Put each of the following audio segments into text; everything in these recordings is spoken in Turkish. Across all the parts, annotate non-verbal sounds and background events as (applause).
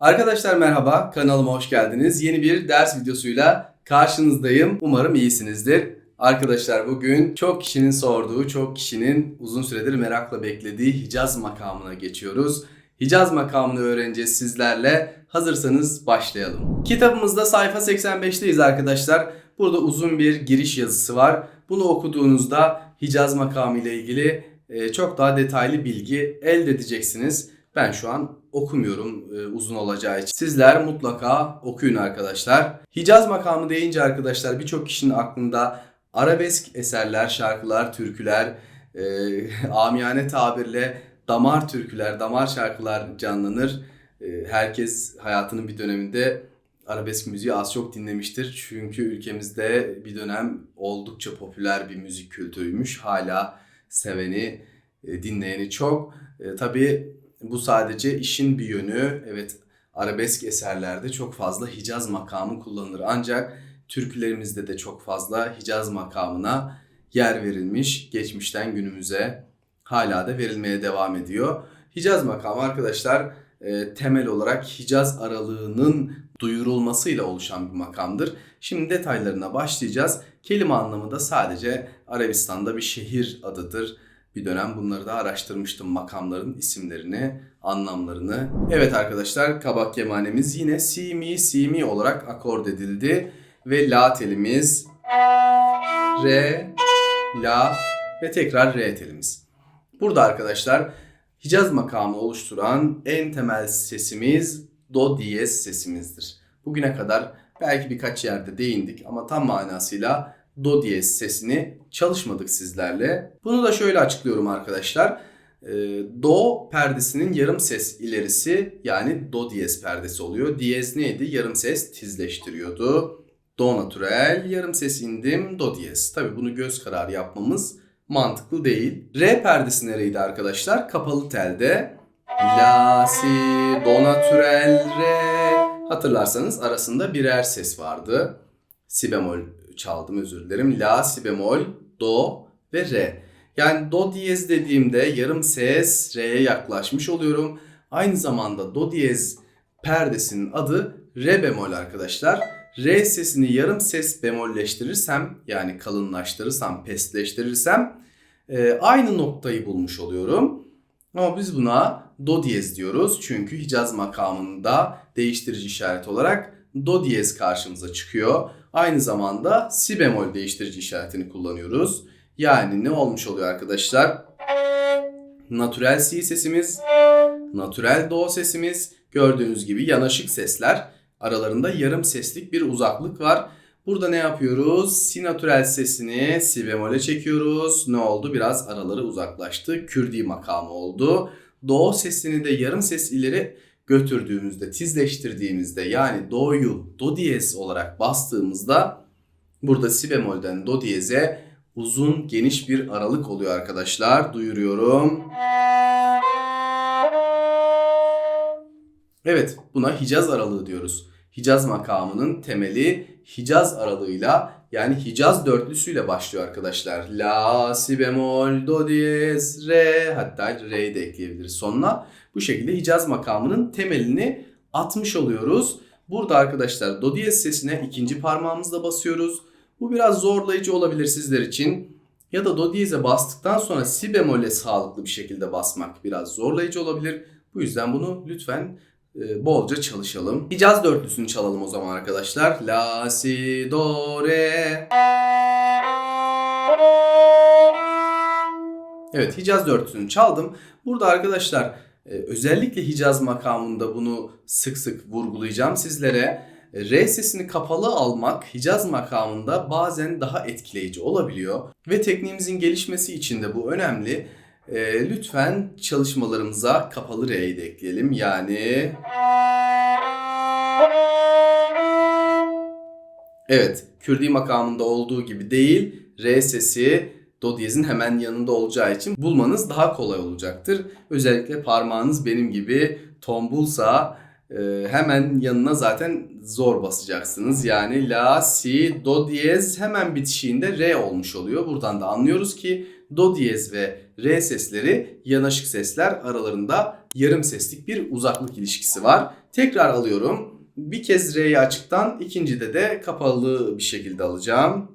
Arkadaşlar merhaba, kanalıma hoş geldiniz. Yeni bir ders videosuyla karşınızdayım. Umarım iyisinizdir. Arkadaşlar bugün çok kişinin sorduğu, çok kişinin uzun süredir merakla beklediği Hicaz makamına geçiyoruz. Hicaz makamını öğreneceğiz sizlerle. Hazırsanız başlayalım. Kitabımızda sayfa 85'teyiz arkadaşlar. Burada uzun bir giriş yazısı var. Bunu okuduğunuzda Hicaz makamı ile ilgili e, çok daha detaylı bilgi elde edeceksiniz. Ben şu an okumuyorum e, uzun olacağı için. Sizler mutlaka okuyun arkadaşlar. Hicaz makamı deyince arkadaşlar birçok kişinin aklında arabesk eserler, şarkılar, türküler, e, (laughs) amiyane tabirle damar türküler, damar şarkılar canlanır. E, herkes hayatının bir döneminde arabesk müziği az çok dinlemiştir. Çünkü ülkemizde bir dönem oldukça popüler bir müzik kültürüymüş. Hala seveni, e, dinleyeni çok. E, tabii bu sadece işin bir yönü. Evet arabesk eserlerde çok fazla Hicaz makamı kullanılır. Ancak türkülerimizde de çok fazla Hicaz makamına yer verilmiş. Geçmişten günümüze hala da verilmeye devam ediyor. Hicaz makamı arkadaşlar e, temel olarak Hicaz aralığının duyurulmasıyla oluşan bir makamdır. Şimdi detaylarına başlayacağız. Kelime anlamı da sadece Arabistan'da bir şehir adıdır. Bir dönem bunları da araştırmıştım makamların isimlerini, anlamlarını. Evet arkadaşlar kabak kemanemiz yine si mi si mi olarak akord edildi. Ve la telimiz re, la ve tekrar re telimiz. Burada arkadaşlar Hicaz makamı oluşturan en temel sesimiz do diyez sesimizdir. Bugüne kadar belki birkaç yerde değindik ama tam manasıyla do diyez sesini çalışmadık sizlerle. Bunu da şöyle açıklıyorum arkadaşlar. Ee, Do perdesinin yarım ses ilerisi yani do diyez perdesi oluyor. Diyez neydi? Yarım ses tizleştiriyordu. Do natürel, yarım ses indim, do diyez. Tabi bunu göz kararı yapmamız mantıklı değil. Re perdesi nereydi arkadaşlar? Kapalı telde. La, si, do natürel, re. Hatırlarsanız arasında birer ses vardı. Si bemol çaldım özür dilerim. La, si bemol, do ve re. Yani do diyez dediğimde yarım ses re'ye yaklaşmış oluyorum. Aynı zamanda do diyez perdesinin adı re bemol arkadaşlar. Re sesini yarım ses bemolleştirirsem yani kalınlaştırırsam, pesleştirirsem e, aynı noktayı bulmuş oluyorum. Ama biz buna do diyez diyoruz. Çünkü Hicaz makamında değiştirici işaret olarak do diyez karşımıza çıkıyor. Aynı zamanda si bemol değiştirici işaretini kullanıyoruz. Yani ne olmuş oluyor arkadaşlar? Natürel si sesimiz, natürel do sesimiz gördüğünüz gibi yanaşık sesler. Aralarında yarım seslik bir uzaklık var. Burada ne yapıyoruz? Si natürel sesini si bemole çekiyoruz. Ne oldu? Biraz araları uzaklaştı. Kürdi makamı oldu. Do sesini de yarım ses ileri götürdüğümüzde, tizleştirdiğimizde yani do'yu do diyez olarak bastığımızda burada si bemolden do diyeze uzun geniş bir aralık oluyor arkadaşlar. Duyuruyorum. Evet buna Hicaz aralığı diyoruz. Hicaz makamının temeli Hicaz aralığıyla yani Hicaz dörtlüsüyle başlıyor arkadaşlar. La, si bemol, do diyez, re hatta re'yi de ekleyebiliriz sonuna. Bu şekilde Hicaz makamının temelini atmış oluyoruz. Burada arkadaşlar do diyez sesine ikinci parmağımızla basıyoruz. Bu biraz zorlayıcı olabilir sizler için. Ya da do diyeze bastıktan sonra si bemolle sağlıklı bir şekilde basmak biraz zorlayıcı olabilir. Bu yüzden bunu lütfen e, bolca çalışalım. Hicaz dörtlüsünü çalalım o zaman arkadaşlar. La, si, do, re. Evet Hicaz dörtlüsünü çaldım. Burada arkadaşlar özellikle Hicaz makamında bunu sık sık vurgulayacağım sizlere. R sesini kapalı almak Hicaz makamında bazen daha etkileyici olabiliyor. Ve tekniğimizin gelişmesi için de bu önemli. E, lütfen çalışmalarımıza kapalı R'yi de ekleyelim. Yani... Evet, Kürdi makamında olduğu gibi değil, R sesi do diyezin hemen yanında olacağı için bulmanız daha kolay olacaktır. Özellikle parmağınız benim gibi tombulsa e, hemen yanına zaten zor basacaksınız. Yani la, si, do diyez hemen bitişiğinde re olmuş oluyor. Buradan da anlıyoruz ki do diyez ve re sesleri yanaşık sesler aralarında yarım seslik bir uzaklık ilişkisi var. Tekrar alıyorum. Bir kez R'yi açıktan, ikincide de kapalı bir şekilde alacağım.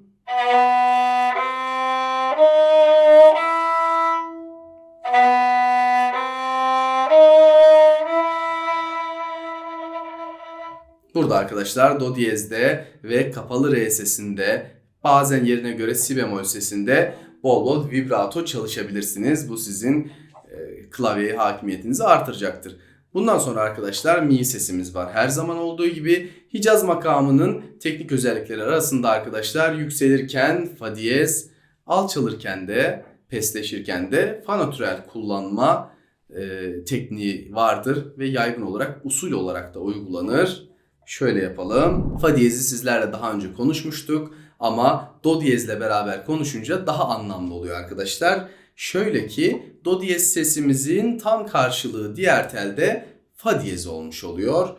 Burada arkadaşlar do diyezde ve kapalı re sesinde bazen yerine göre si bemol sesinde bol bol vibrato çalışabilirsiniz. Bu sizin e, klavyeye hakimiyetinizi artıracaktır. Bundan sonra arkadaşlar mi sesimiz var. Her zaman olduğu gibi Hicaz makamının teknik özellikleri arasında arkadaşlar yükselirken fa diyez, alçalırken de pesleşirken de fa natürel kullanma e, tekniği vardır ve yaygın olarak usul olarak da uygulanır. Şöyle yapalım. Fa diyezi sizlerle daha önce konuşmuştuk ama do diyezle beraber konuşunca daha anlamlı oluyor arkadaşlar. Şöyle ki do diyez sesimizin tam karşılığı diğer telde fa diyez olmuş oluyor.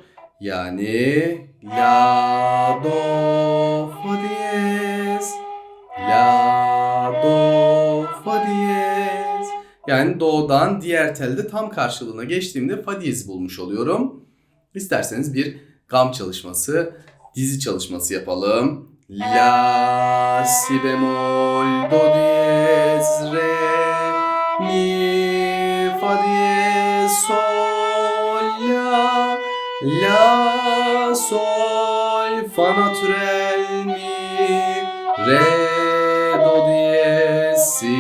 Yani la do fa diyez la do fa diyez yani do'dan diğer telde tam karşılığına geçtiğimde fa diyez bulmuş oluyorum. İsterseniz bir gam çalışması, dizi çalışması yapalım. La, si bemol, do diyez, re, mi, fa diyez, sol, la, la, sol, fa natürel, mi, re, do diyez, si,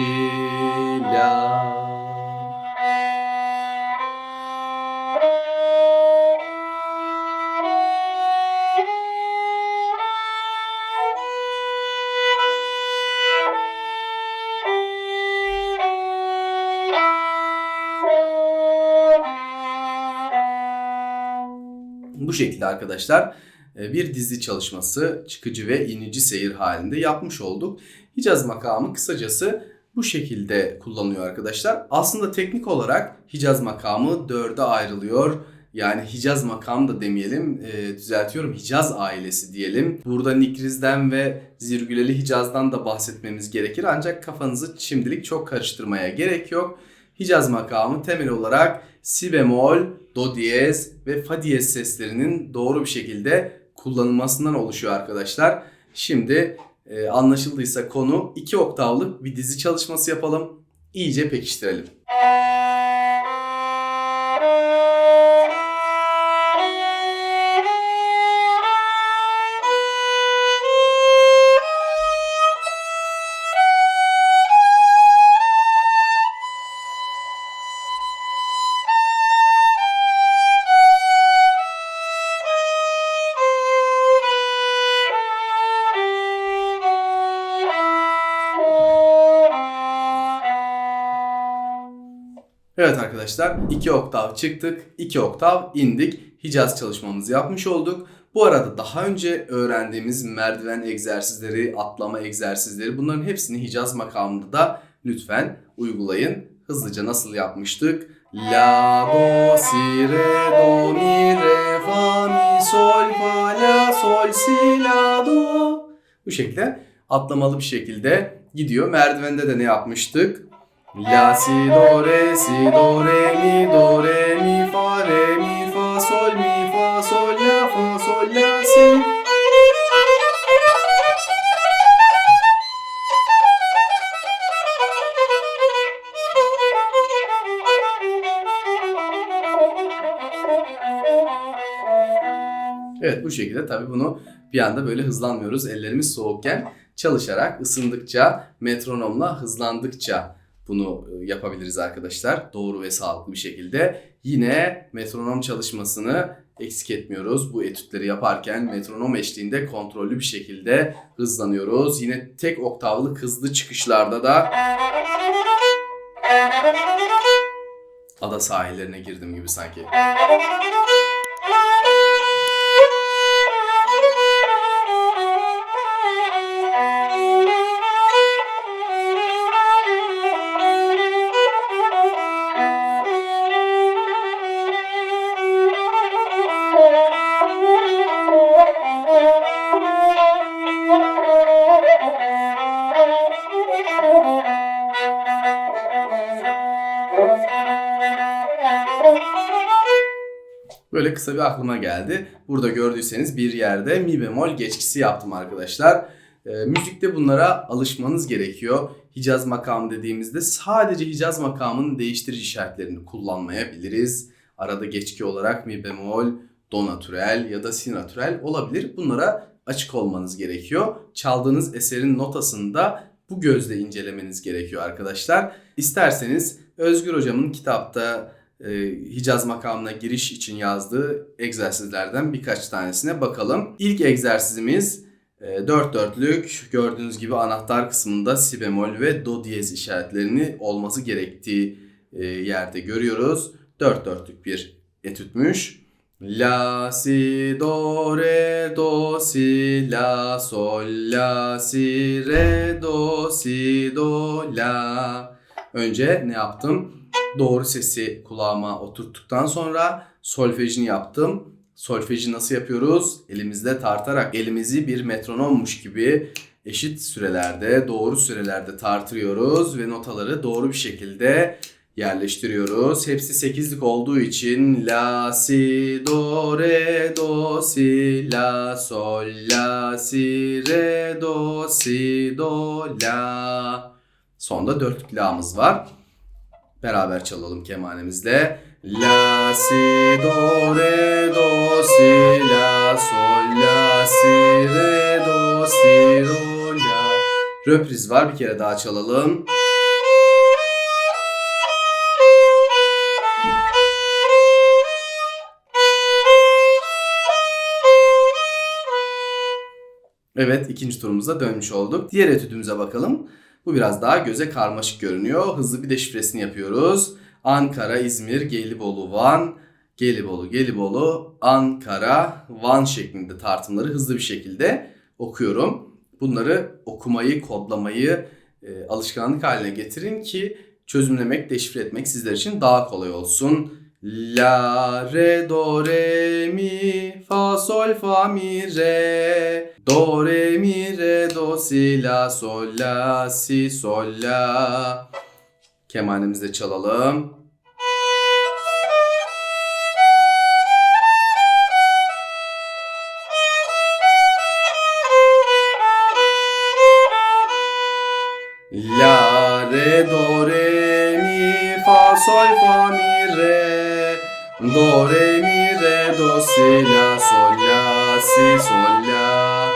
Bu şekilde arkadaşlar e, bir dizi çalışması çıkıcı ve inici seyir halinde yapmış olduk. Hicaz makamı kısacası bu şekilde kullanılıyor arkadaşlar. Aslında teknik olarak Hicaz makamı dörde ayrılıyor. Yani Hicaz makamı da demeyelim, e, düzeltiyorum Hicaz ailesi diyelim. Burada Nikriz'den ve Zirgüleli Hicaz'dan da bahsetmemiz gerekir. Ancak kafanızı şimdilik çok karıştırmaya gerek yok. Hicaz makamı temel olarak si bemol, do diyez ve fa diyez seslerinin doğru bir şekilde kullanılmasından oluşuyor arkadaşlar. Şimdi e, anlaşıldıysa konu iki oktavlık bir dizi çalışması yapalım. İyice pekiştirelim. Evet arkadaşlar 2 oktav çıktık, 2 oktav indik. Hicaz çalışmamızı yapmış olduk. Bu arada daha önce öğrendiğimiz merdiven egzersizleri, atlama egzersizleri bunların hepsini Hicaz makamında da lütfen uygulayın. Hızlıca nasıl yapmıştık? La, do, si, re, do, mi, re, fa, mi, sol, fa, la, sol, si, la, do. Bu şekilde atlamalı bir şekilde gidiyor. Merdivende de ne yapmıştık? La si do re si do re mi do re mi fa re mi fa sol mi fa sol la fa sol la si. Evet bu şekilde tabii bunu bir anda böyle hızlanmıyoruz. Ellerimiz soğukken çalışarak ısındıkça metronomla hızlandıkça bunu e, yapabiliriz arkadaşlar. Doğru ve sağlıklı bir şekilde. Yine metronom çalışmasını eksik etmiyoruz. Bu etütleri yaparken metronom eşliğinde kontrollü bir şekilde hızlanıyoruz. Yine tek oktavlı hızlı çıkışlarda da ada sahillerine girdim gibi sanki. Böyle kısa bir aklıma geldi. Burada gördüyseniz bir yerde mi bemol geçkisi yaptım arkadaşlar. E, müzikte bunlara alışmanız gerekiyor. Hicaz makamı dediğimizde sadece Hicaz makamının değiştirici işaretlerini kullanmayabiliriz. Arada geçki olarak mi bemol, do natürel ya da si natürel olabilir. Bunlara açık olmanız gerekiyor. Çaldığınız eserin notasını da bu gözle incelemeniz gerekiyor arkadaşlar. İsterseniz Özgür hocamın kitapta e, Hicaz makamına giriş için yazdığı egzersizlerden birkaç tanesine bakalım. İlk egzersizimiz e, dört dörtlük gördüğünüz gibi anahtar kısmında si bemol ve do diyez işaretlerini olması gerektiği e, yerde görüyoruz. Dört dörtlük bir etütmüş. La si do re do si la sol la si re do si do la. Önce ne yaptım? Doğru sesi kulağıma oturttuktan sonra solfejini yaptım. Solfeji nasıl yapıyoruz? Elimizde tartarak elimizi bir metronommuş gibi eşit sürelerde, doğru sürelerde tartıyoruz ve notaları doğru bir şekilde yerleştiriyoruz. Hepsi 8'lik olduğu için la si do re do si la sol la si re do si do la. Sonda dörtlük la'mız var. Beraber çalalım kemanemizle. La si do re do si la sol la si re do si do la. Röpriz var bir kere daha çalalım. Evet ikinci turumuza dönmüş olduk. Diğer etüdümüze bakalım. Bu biraz daha göze karmaşık görünüyor. Hızlı bir deşifresini yapıyoruz. Ankara, İzmir, Gelibolu, Van, Gelibolu, Gelibolu, Ankara, Van şeklinde tartımları hızlı bir şekilde okuyorum. Bunları okumayı, kodlamayı e, alışkanlık haline getirin ki çözümlemek, deşifre etmek sizler için daha kolay olsun. La, re, do, re, mi, fa, sol, fa, mi, re. Do, re, mi, re, do, si, la, sol, la, si, sol, la. Kemanemizi de çalalım. La, re, do, re, sol, fa, mi, re. Do, re, mi, re, do, si, la, sol, la, si, sol, la.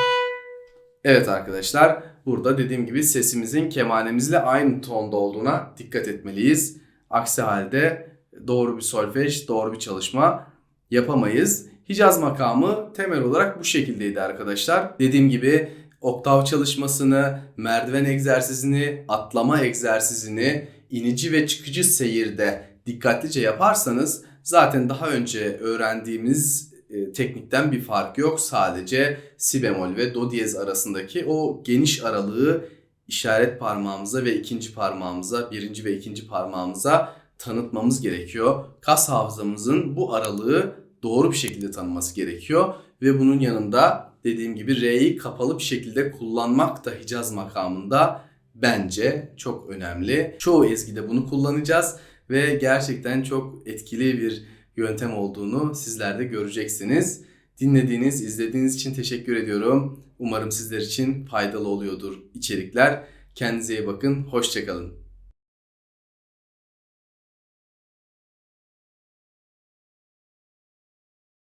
Evet arkadaşlar, burada dediğim gibi sesimizin kemanemizle aynı tonda olduğuna dikkat etmeliyiz. Aksi halde doğru bir solfej, doğru bir çalışma yapamayız. Hicaz makamı temel olarak bu şekildeydi arkadaşlar. Dediğim gibi oktav çalışmasını, merdiven egzersizini, atlama egzersizini, inici ve çıkıcı seyirde dikkatlice yaparsanız zaten daha önce öğrendiğimiz e, teknikten bir fark yok. Sadece si bemol ve do diyez arasındaki o geniş aralığı işaret parmağımıza ve ikinci parmağımıza, birinci ve ikinci parmağımıza tanıtmamız gerekiyor. Kas hafızamızın bu aralığı doğru bir şekilde tanıması gerekiyor ve bunun yanında dediğim gibi R'yi kapalı bir şekilde kullanmak da Hicaz makamında bence çok önemli. Çoğu ezgide bunu kullanacağız ve gerçekten çok etkili bir yöntem olduğunu sizler de göreceksiniz. Dinlediğiniz, izlediğiniz için teşekkür ediyorum. Umarım sizler için faydalı oluyordur içerikler. Kendinize iyi bakın, hoşçakalın.